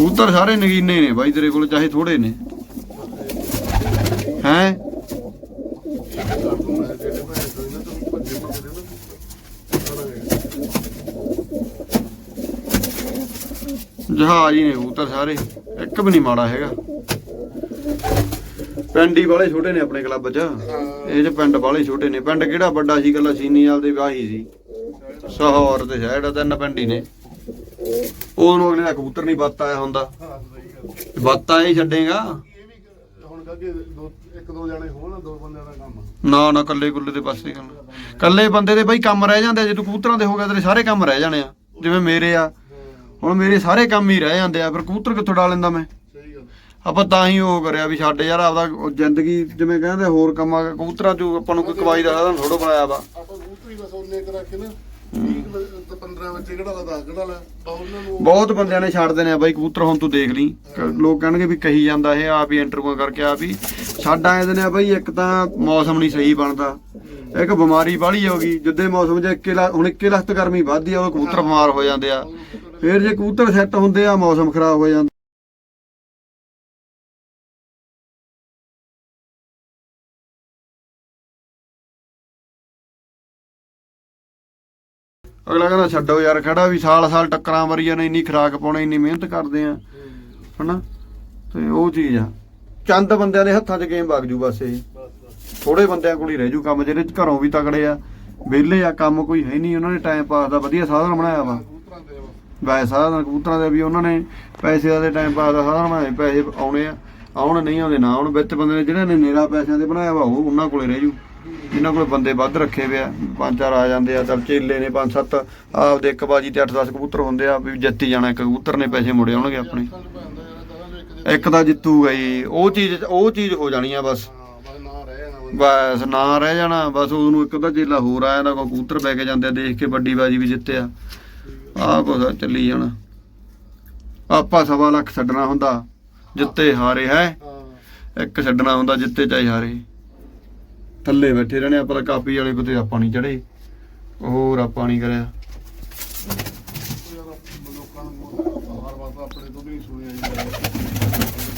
ਕਬੂਤਰ ਸਾਰੇ ਨਗੀਨੇ ਨੇ ਬਾਈ ਤੇਰੇ ਕੋਲ ਚਾਹੇ ਥੋੜੇ ਨੇ। ਹੈ? ਜਹਾਜ਼ ਹੀ ਨੇ ਕਬੂਤਰ ਸਾਰੇ ਇੱਕ ਵੀ ਨਹੀਂ ਮਾੜਾ ਹੈਗਾ। ਪਿੰਡ ਵਾਲੇ ਛੋਟੇ ਨੇ ਆਪਣੇ ਕਲੱਬ 'ਚ। ਇਹ 'ਚ ਪਿੰਡ ਵਾਲੇ ਛੋਟੇ ਨੇ। ਪਿੰਡ ਕਿਹੜਾ ਵੱਡਾ ਸੀ ਕੱਲਾ ਸੀਨੀ ਵਾਲ ਦੇ ਵਾਹੀ ਸੀ। ਸਹੌਰ ਤੇ ਸ਼ਹਿਰ ਤਿੰਨ ਪਿੰਡ ਹੀ ਨੇ ਅਗਲੇ ਦਾ ਕਬੂਤਰ ਨਹੀਂ ਬੱਤ ਆਇਆ ਹੁੰਦਾ। ਬੱਤ ਆਇਆ ਹੀ। ਛੱਡੇਗਾ। ਇਹ ਵੀ ਹੁਣ ਕਰਕੇ ਦੋ ਇੱਕ ਦੋ ਜਣੇ ਹੋਣ ਦੋ ਬੰਦਿਆਂ ਦਾ ਕੰਮ। ਨਾ ਨਾ ਕੱਲੇ ਕੁੱਲੇ ਦੇ ਪਾਸੇ ਗੱਲ ਕੱਲੇ ਬੰਦੇ ਦੇ ਬਈ ਕੰਮ ਰਹਿ ਜਾਂਦੇ ਆ, ਜੇ ਤੂੰ ਕਬੂਤਰਾਂ ਦੇ ਹੋ ਗਿਆ ਤੇਰੇ ਸਾਰੇ ਕੰਮ ਰਹਿ ਜਾਣੇ ਆ। ਜਿਵੇਂ ਮੇਰੇ ਆ। ਹੁਣ ਮੇਰੇ ਸਾਰੇ ਕੰਮ ਹੀ ਰਹਿ ਜਾਂਦੇ ਆ। ਫਿਰ ਕਬੂਤਰ ਕਿੱਥੋਂ ਡਾ ਲੈਂਦਾ ਮੈਂ? ਸਹੀ ਗੱਲ ਆਪਾਂ ਤਾਂ ਹੀ ਉਹ ਕਰਿਆ ਵੀ ਸਾਡੇ ਯਾਰ ਆਪਦਾ ਉਹ ਜ਼ਿੰਦਗੀ ਜਿਵੇਂ ਕਹਿੰਦੇ ਹੋਰ ਕੰਮਾਂ ਕਬੂਤਰਾਂ ਚੋਂ ਆਪਾਂ ਨੂੰ ਕੋਈ ਕਮਾਈ ਦਾ ਸਾਧਨ ਥੋੜੋ ਬਣਾਇਆ ਵਾ। ਆਪਾਂ ਕਬੂਤਰੀ ਬਸ ਉਹਨੇ ਕਰ ਰੱਖੇ ਨਾ 20 ਤੇ 15 ਬੱਚੇ ਕਿਹੜਾ ਲਾ 10 ਕਿਹੜਾ ਲਾ ਤਾਂ ਉਹਨਾਂ ਨੂੰ ਬਹੁਤ ਬੰਦਿਆਂ ਨੇ ਛੱਡ ਦੇਣੇ ਆ ਬਾਈ ਕਬੂਤਰ ਹੁਣ ਤੂੰ ਦੇਖ ਲਈ। ਲੋਕ ਕਹਿਣਗੇ ਵੀ ਕਹੀ ਜਾਂਦਾ ਇਹ ਆਪ ਹੀ ਇੰਟਰਵਿਊ ਕਰਕੇ ਆਪ ਹੀ ਛੱਡ ਆਏ ਦੇ ਨੇ ਬਾਈ ਇੱਕ ਤਾਂ ਮੌਸਮ ਨਹੀਂ ਸਹੀ ਬਣਦਾ। ਇੱਕ ਬਿਮਾਰੀ ਬਾਹਲੀ ਹੋ ਗਈ ਜਿੱਦੇ ਮੌਸਮ 'ਚ ਇੱਕੇ ਹੁਣ ਇੱਕੇ ਲਖਤ ਗਰਮੀ ਵੱਧਦੀ ਆ ਉਹ ਕਬੂਤਰ ਬਿਮਾਰ ਹੋ ਜਾਂਦੇ ਆ। ਫਿਰ ਜੇ ਕਬੂਤਰ ਸੈੱਟ ਹੁੰਦੇ ਆ ਮੌਸਮ ਖਰਾਬ ਹੋ ਜਾਂਦਾ। ਅਗਲਾ ਕਹਿੰਦਾ ਛੱਡੋ ਯਾਰ, ਖੜਾ ਵੀ ਸਾਲ ਸਾਲ ਟੱਕਰਾਂ ਮਰੀ ਜਾਂਦੇ, ਇੰਨੀ ਖਰਾਕ ਪਾਉਣੇ, ਇੰਨੀ ਮਿਹਨਤ ਕਰਦੇ ਆ। ਹਨਾ? ਤੇ ਉਹ ਚੀਜ਼ ਆ। ਚੰਦ ਬੰਦਿਆਂ ਦੇ ਹੱਥਾਂ 'ਚ ਗੇਮ ਵਗ ਜੂ ਬਸ ਇਹ। ਬਸ ਥੋੜੇ ਬੰਦਿਆਂ ਕੋਲ ਹੀ ਰਹਿ ਜੂ ਕੰਮ ਜਿਹੜੇ ਘਰੋਂ ਵੀ ਤਕੜੇ ਆ। ਵਿਹਲੇ ਆ, ਕੰਮ ਕੋਈ ਹੈ ਨਹੀਂ, ਉਹਨਾਂ ਨੇ ਟਾਈਮ ਪਾਸ ਦਾ ਵਧੀਆ ਸਾਧਨ ਬਣਾਇਆ ਵਾ। ਕਬੂਤਰਾਂ ਵੈਸੇ ਸਾਧਨ ਕਬੂਤਰਾਂ ਦੇ ਵੀ ਉਹਨਾਂ ਨੇ ਪੈਸੇ ਦੇ ਟਾਈਮ ਪਾਸ ਦਾ ਸਾਧਨ ਬਣਾਏ ਪੈਸੇ ਆਉਣੇ ਆ। ਆਉਣ ਨਹੀਂ ਆਉਂਦੇ, ਨਾ ਆਉਣ। ਵਿੱਚ ਬੰਦੇ ਨੇ ਜਿਹੜੇ ਨੇ ਨੇਰਾ ਪੈਸਿਆਂ ਦੇ ਬਣਾਇਆ ਵਾ, ਉਹ ਉਹਨਾਂ ਕੋਲੇ ਰਹਿ ਜੂ। ਜਿਨ੍ਹਾਂ ਕੋਲ ਬੰਦੇ ਵੱਧ ਰੱਖੇ ਵੇ ਆ ਪੰਜ ਚਾਰ ਆ ਜਾਂਦੇ ਆ ਚੱਲ ਚੇਲੇ ਨੇ ਪੰਜ ਸੱਤ ਆਪਦੇ ਇੱਕ ਬਾਜੀ ਤੇ 8-10 ਕਬੂਤਰ ਹੁੰਦੇ ਆ ਵੀ ਜਿੱਤੀ ਜਾਣਾ ਇੱਕ ਕਬੂਤਰ ਨੇ ਪੈਸੇ ਮੁੜੇ ਆਉਣਗੇ ਆਪਣੇ। ਤਾਂ ਇੱਕ ਦੇ ਤਾਂ ਜਿੱਤੂਗਾ ਹੀ ਉਹ ਚੀਜ਼ ਉਹ ਚੀਜ਼ ਹੋ ਜਾਣੀ ਆ ਬਸ। ਬਸ ਨਾ ਰਹਿ ਜਾਣਾ ਬਸ ਉਹਨੂੰ ਇੱਕ ਅੱਧਾ ਚੇਲਾ ਹੋਰ ਆਇਆ ਨਾ ਕੋਈ ਕਬੂਤਰ ਬੈ ਕੇ ਜਾਂਦੇ ਆ ਦੇਖ ਕੇ ਵੱਡੀ ਬਾਜੀ ਵੀ ਜਿੱਤਿਆ ਆਹ ਕੁਛ ਚੱਲੀ ਜਾਣਾ। ਆਪਾਂ ਸਵਾ ਲੱਖ ਛੱਡਣਾ ਹੁੰਦਾ ਜਿੱਤੇ ਹਾਰੇ ਹਾਂ। ਇੱਕ ਛੱਡਣਾ ਹੁੰਦਾ ਜਿੱਤੇ ਚਾਹੇ ਹਾਰੇ। ਥੱਲੇ ਬੈਠੇ ਰਹਿਣੇ ਆਪਾਂ ਕਾਪੀ ਵਾਲੇ ਕੋਤੇ ਆਪਾਂ ਨਹੀਂ ਚੜੇ ਹੋਰ ਆਪਾਂ ਨਹੀਂ ਕਰਿਆ। ਲੋਕਾਂ ਨੂੰ ਹਰ ਵਾਰ ਆਪਣੇ ਤੋਂ ਵੀ ਸੁਣਿਆ ਜਾਂਦਾ